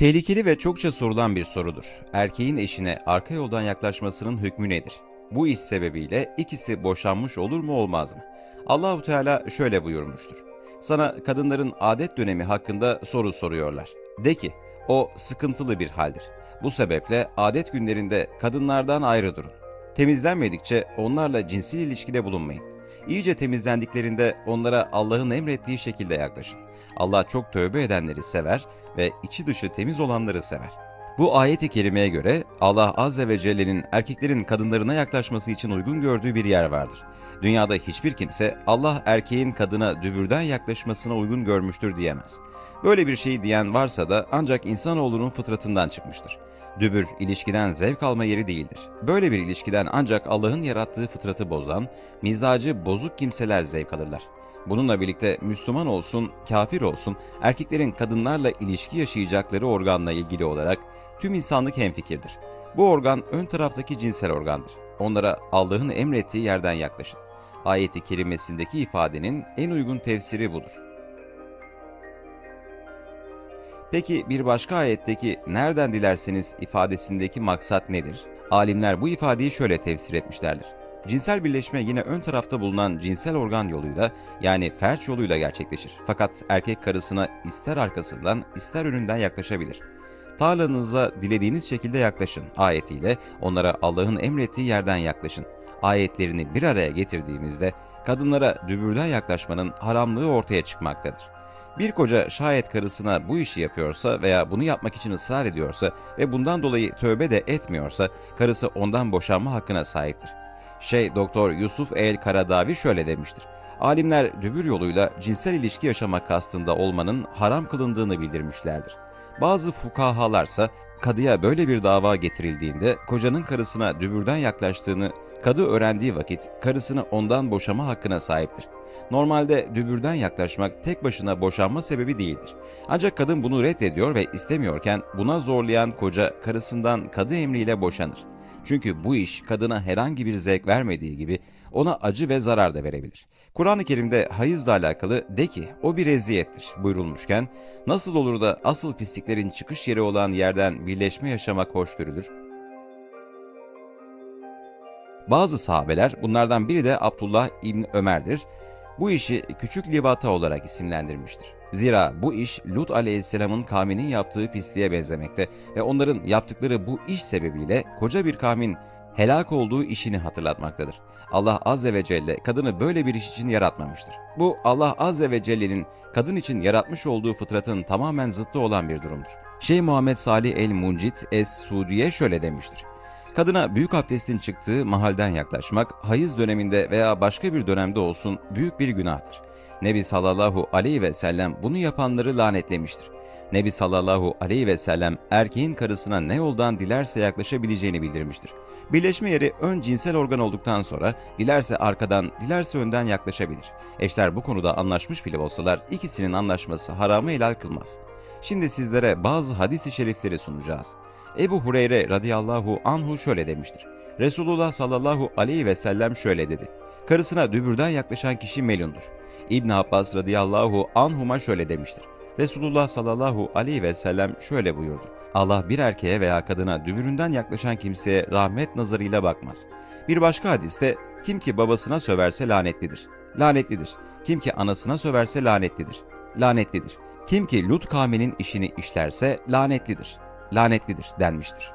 Tehlikeli ve çokça sorulan bir sorudur. Erkeğin eşine arka yoldan yaklaşmasının hükmü nedir? Bu iş sebebiyle ikisi boşanmış olur mu olmaz mı? Allahu Teala şöyle buyurmuştur. Sana kadınların adet dönemi hakkında soru soruyorlar. De ki, o sıkıntılı bir haldir. Bu sebeple adet günlerinde kadınlardan ayrı durun. Temizlenmedikçe onlarla cinsel ilişkide bulunmayın. İyice temizlendiklerinde onlara Allah'ın emrettiği şekilde yaklaşın. Allah çok tövbe edenleri sever ve içi dışı temiz olanları sever. Bu ayet-i kerimeye göre Allah Azze ve Celle'nin erkeklerin kadınlarına yaklaşması için uygun gördüğü bir yer vardır. Dünyada hiçbir kimse Allah erkeğin kadına dübürden yaklaşmasına uygun görmüştür diyemez. Böyle bir şey diyen varsa da ancak insanoğlunun fıtratından çıkmıştır. Dübür, ilişkiden zevk alma yeri değildir. Böyle bir ilişkiden ancak Allah'ın yarattığı fıtratı bozan, mizacı bozuk kimseler zevk alırlar. Bununla birlikte Müslüman olsun, kafir olsun, erkeklerin kadınlarla ilişki yaşayacakları organla ilgili olarak tüm insanlık hemfikirdir. Bu organ ön taraftaki cinsel organdır. Onlara Allah'ın emrettiği yerden yaklaşın. Ayeti kerimesindeki ifadenin en uygun tefsiri budur. Peki bir başka ayetteki nereden dilerseniz ifadesindeki maksat nedir? Alimler bu ifadeyi şöyle tefsir etmişlerdir. Cinsel birleşme yine ön tarafta bulunan cinsel organ yoluyla yani ferç yoluyla gerçekleşir. Fakat erkek karısına ister arkasından ister önünden yaklaşabilir. Tarlanıza dilediğiniz şekilde yaklaşın ayetiyle onlara Allah'ın emrettiği yerden yaklaşın. Ayetlerini bir araya getirdiğimizde kadınlara dübürden yaklaşmanın haramlığı ortaya çıkmaktadır. Bir koca şayet karısına bu işi yapıyorsa veya bunu yapmak için ısrar ediyorsa ve bundan dolayı tövbe de etmiyorsa karısı ondan boşanma hakkına sahiptir. Şey Doktor Yusuf El Karadavi şöyle demiştir. Alimler dübür yoluyla cinsel ilişki yaşamak kastında olmanın haram kılındığını bildirmişlerdir. Bazı fukahalarsa kadıya böyle bir dava getirildiğinde kocanın karısına dübürden yaklaştığını kadı öğrendiği vakit karısını ondan boşama hakkına sahiptir. Normalde dübürden yaklaşmak tek başına boşanma sebebi değildir. Ancak kadın bunu reddediyor ve istemiyorken buna zorlayan koca karısından kadı emriyle boşanır. Çünkü bu iş kadına herhangi bir zevk vermediği gibi ona acı ve zarar da verebilir. Kur'an-ı Kerim'de hayızla alakalı de ki o bir eziyettir buyurulmuşken nasıl olur da asıl pisliklerin çıkış yeri olan yerden birleşme yaşamak hoş görülür? Bazı sahabeler bunlardan biri de Abdullah İbni Ömer'dir. Bu işi küçük livata olarak isimlendirmiştir. Zira bu iş Lut aleyhisselamın kavminin yaptığı pisliğe benzemekte ve onların yaptıkları bu iş sebebiyle koca bir kavmin helak olduğu işini hatırlatmaktadır. Allah Azze ve Celle kadını böyle bir iş için yaratmamıştır. Bu Allah Azze ve Celle'nin kadın için yaratmış olduğu fıtratın tamamen zıttı olan bir durumdur. Şeyh Muhammed Salih el-Muncit Es-Sudiye şöyle demiştir. Kadına büyük abdestin çıktığı mahalden yaklaşmak, hayız döneminde veya başka bir dönemde olsun büyük bir günahtır. Nebi sallallahu aleyhi ve sellem bunu yapanları lanetlemiştir. Nebi sallallahu aleyhi ve sellem erkeğin karısına ne yoldan dilerse yaklaşabileceğini bildirmiştir. Birleşme yeri ön cinsel organ olduktan sonra dilerse arkadan, dilerse önden yaklaşabilir. Eşler bu konuda anlaşmış bile olsalar ikisinin anlaşması haramı helal kılmaz. Şimdi sizlere bazı hadis-i şerifleri sunacağız. Ebu Hureyre radıyallahu anhu şöyle demiştir. Resulullah sallallahu aleyhi ve sellem şöyle dedi. Karısına dübürden yaklaşan kişi melundur. İbn Abbas radıyallahu anhuma şöyle demiştir. Resulullah sallallahu aleyhi ve sellem şöyle buyurdu. Allah bir erkeğe veya kadına dübüründen yaklaşan kimseye rahmet nazarıyla bakmaz. Bir başka hadiste kim ki babasına söverse lanetlidir. Lanetlidir. Kim ki anasına söverse lanetlidir. Lanetlidir. Kim ki Lut kavminin işini işlerse lanetlidir. Lanetlidir denmiştir.